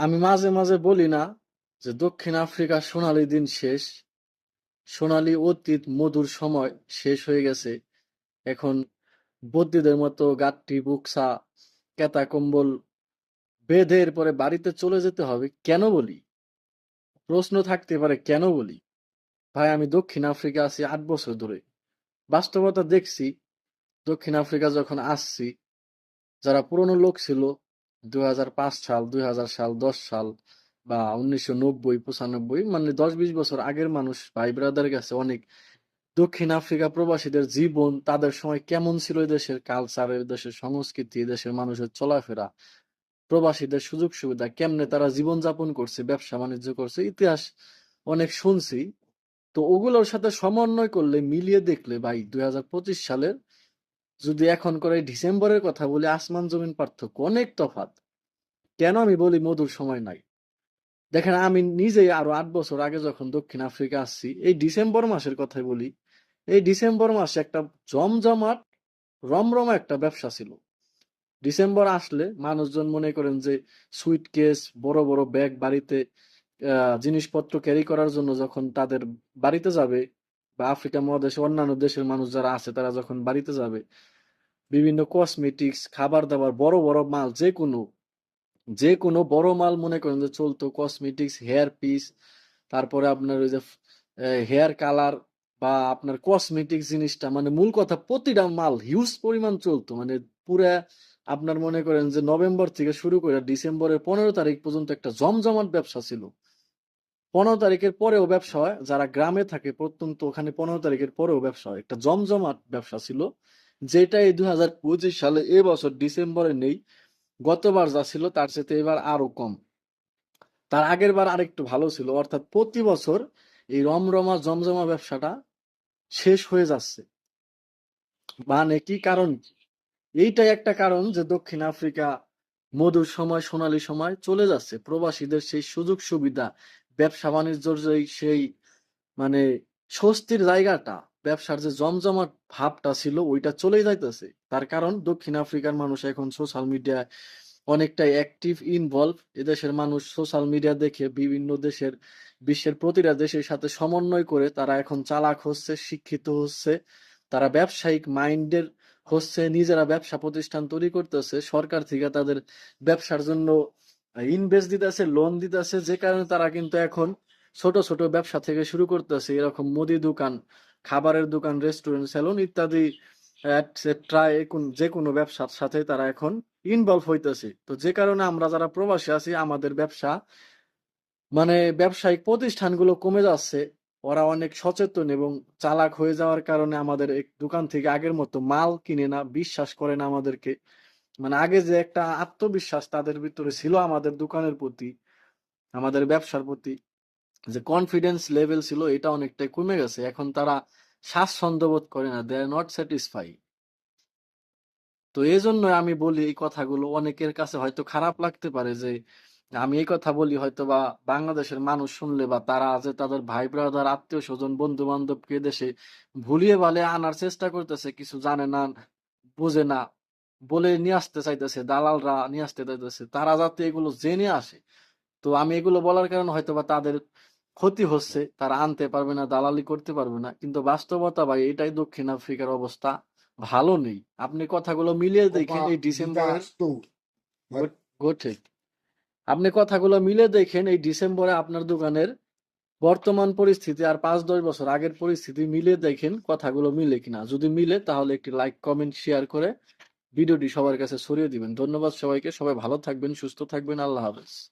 আমি মাঝে মাঝে বলি না যে দক্ষিণ আফ্রিকার সোনালী দিন শেষ। সোনালী অতীত মধুর সময় শেষ হয়ে গেছে। এখন বদ্যিদের মতো গাঠটি বুকসা কেতা কম্বল বেঁধে এরপরে বাড়িতে চলে যেতে হবে কেন বলি? প্রশ্ন থাকতে পারে কেন বলি? ভাই, আমি দক্ষিণ আফ্রিকা আছি আট বছর ধরে। বাস্তবতা দেখছি। দক্ষিণ আফ্রিকা যখন আসছি, যারা পুরনো লোক ছিল দুই হাজার পাঁচ সাল, দুই হাজার সাল, দশ সাল বা উনিশশো নব্বই, পঁচানব্বই মানে দশ বিশ বছর আগের মানুষ, ভাই ব্রাদার কাছে অনেক। দক্ষিণ আফ্রিকা প্রবাসীদের জীবন, তাদের সময় কেমন ছিল দেশের কালচার দেশের সংস্কৃতি দেশের মানুষের চলাফেরা? প্রবাসীদের সুযোগ সুবিধা কেমনে তারা জীবন যাপন করছে, ব্যবসা বাণিজ্য করছে, ইতিহাস অনেক শুনছি। তো ওগুলোর সাথে সমন্বয় করলে, মিলিয়ে দেখলে, ভাই, দুই হাজার পঁচিশ সালের যদি এখন করে ডিসেম্বরের কথা বলি, আসমান জমিন পার্থক্য অনেক তফাৎ। কেন আমি বলি মধুর সময় নাই? দেখেন, আমি নিজেই আরও আট বছর আগে যখন দক্ষিণ আফ্রিকা আসছি, এই ডিসেম্বর মাসের কথাই বলি, এই ডিসেম্বর মাসে একটা জমজমাট, রমরমা একটা ব্যবসা ছিল। ডিসেম্বর আসলে মানুষজন মনে করেন যে সুইট কেস, বড় বড় ব্যাগ বাড়িতে জিনিসপত্র ক্যারি করার জন্য যখন তাদের বাড়িতে যাবে, বা আফ্রিকা মহাদেশে অন্যান্য দেশের মানুষ যারা আছে, তারা যখন বাড়িতে যাবে বিভিন্ন কসমেটিক্স খাবার দাবার বড় বড় মাল যে কোনো যে কোনো বড় মাল মনে করেন যে চলতো কসমেটিক্স হেয়ার পিস তারপরে আপনার ওই যে হেয়ার কালার বা আপনার কসমেটিক্স জিনিসটা মানে মূল কথা প্রতিটা মাল হিউজ পরিমাণ চলতো মানে পুরা আপনার মনে করেন যে নভেম্বর থেকে শুরু করে ডিসেম্বরের পনেরো তারিখ পর্যন্ত একটা জমজমাট ব্যবসা ছিল। পনেরো তারিখের পরেও ব্যবসা হয়, যারা গ্রামে থাকে প্রত্যন্ত ওখানে পনেরো তারিখের পরেও ব্যবসা হয়, একটা জমজমাট ব্যবসা ছিল। যেটা এই দুই পঁচিশ সালে এবছর ডিসেম্বরে নেই, গতবার যা ছিল তার সাথে এবার আরও কম। তার আগের বার আরেকটু ভালো ছিল, অর্থাৎ প্রতি বছর এই রমরমা জমজমা ব্যবসাটা শেষ হয়ে যাচ্ছে। মানে কি কারণ? এইটাই একটা কারণ যে দক্ষিণ আফ্রিকা মধুর সময়, সোনালী সময় চলে যাচ্ছে। প্রবাসীদের সেই সুযোগ সুবিধা, ব্যবসা বাণিজ্যর সেই মানে স্বস্তির জায়গাটা ব্যবসার যে জমজমাট ভাবটা ছিল, ওইটা চলেই যাইতেছে। তার কারণ দক্ষিণ আফ্রিকার মানুষ এখন সোশ্যাল মিডিয়ায় অনেকটাই অ্যাক্টিভ ইনভলভ এদেশের মানুষ সোশ্যাল মিডিয়া দেখে বিভিন্ন দেশের, বিশ্বের প্রতিটা দেশের সাথে সমন্বয় করে তারা এখন চালাক হচ্ছে, শিক্ষিত হচ্ছে। তারা ব্যবসায়িক মাইন্ডের হচ্ছে, নিজেরা ব্যবসা প্রতিষ্ঠান তৈরি করতেছে। সরকার থেকে তাদের ব্যবসার জন্য ইনভেস্ট দিতেছে লোন দিতেছে। যে কারণে তারা কিন্তু এখন ছোট ছোট ব্যবসা থেকে শুরু করতেছে। এরকম মুদি দোকান খাবারের দোকান রেস্টুরেন্ট সেলুন ইত্যাদি এটসেট্রা যে কোনো ব্যবসার সাথে তারা এখন ইনভলভ হইতেছে। তো যে কারণে আমরা যারা প্রবাসী আছি, আমাদের ব্যবসা মানে ব্যবসায়িক প্রতিষ্ঠানগুলো কমে যাচ্ছে। ওরা অনেক সচেতন এবং চালাক হয়ে যাওয়ার কারণে আমাদের দোকান থেকে আগের মতো মাল কিনে না, বিশ্বাস করে না আমাদেরকে। মানে আগে যে একটা আত্মবিশ্বাস তাদের ভিতরে ছিল আমাদের দোকানের প্রতি, আমাদের ব্যবসার প্রতি। যে কনফিডেন্স লেভেল ছিল এটা অনেকটাই কমে গেছে, এখন তারা স্বাচ্ছন্দ্য বোধ করে না দে আর নট স্যাটিসফাই তো এই জন্য আমি বলি এই কথাগুলো, অনেকের কাছে হয়তো খারাপ লাগতে পারে যে আমি এই কথা বলি হয়তো বা বাংলাদেশের মানুষ শুনলে বা তারা যে তাদের ভাই ব্রাদার আত্মীয় স্বজন বন্ধু বান্ধবকে দেশে ভুলিয়ে ভালে আনার চেষ্টা করতেছে, কিছু জানে না, বোঝে না, বলে নিয়ে আসতে চাইতেছে, দালালরা নিয়ে আসতে চাইতেছে, তারা যাতে এগুলো জেনে আসে। তো আমি এগুলো বলার কারণে হয়তো বা তাদের ক্ষতি হচ্ছে তারা আনতে পারবে না দালালি করতে পারবে না। কিন্তু বাস্তবতা ভাই এটাই দক্ষিণ আফ্রিকার অবস্থা। ভালো নেই। আপনি কথাগুলো মিলিয়ে দেখেন এই ডিসেম্বরের. আপনি কথাগুলো মিলে দেখেন এই ডিসেম্বরে আপনার দোকানের বর্তমান পরিস্থিতি আর পাঁচ দশ বছর আগের পরিস্থিতি মিলে দেখেন কথাগুলো মিলে কিনা। যদি মিলে তাহলে একটি লাইক কমেন্ট শেয়ার করে ভিডিওটি সবার কাছে ছড়িয়ে দিবেন। ধন্যবাদ সবাইকে। সবাই ভালো থাকবেন সুস্থ থাকবেন। আল্লাহ হাফেজ।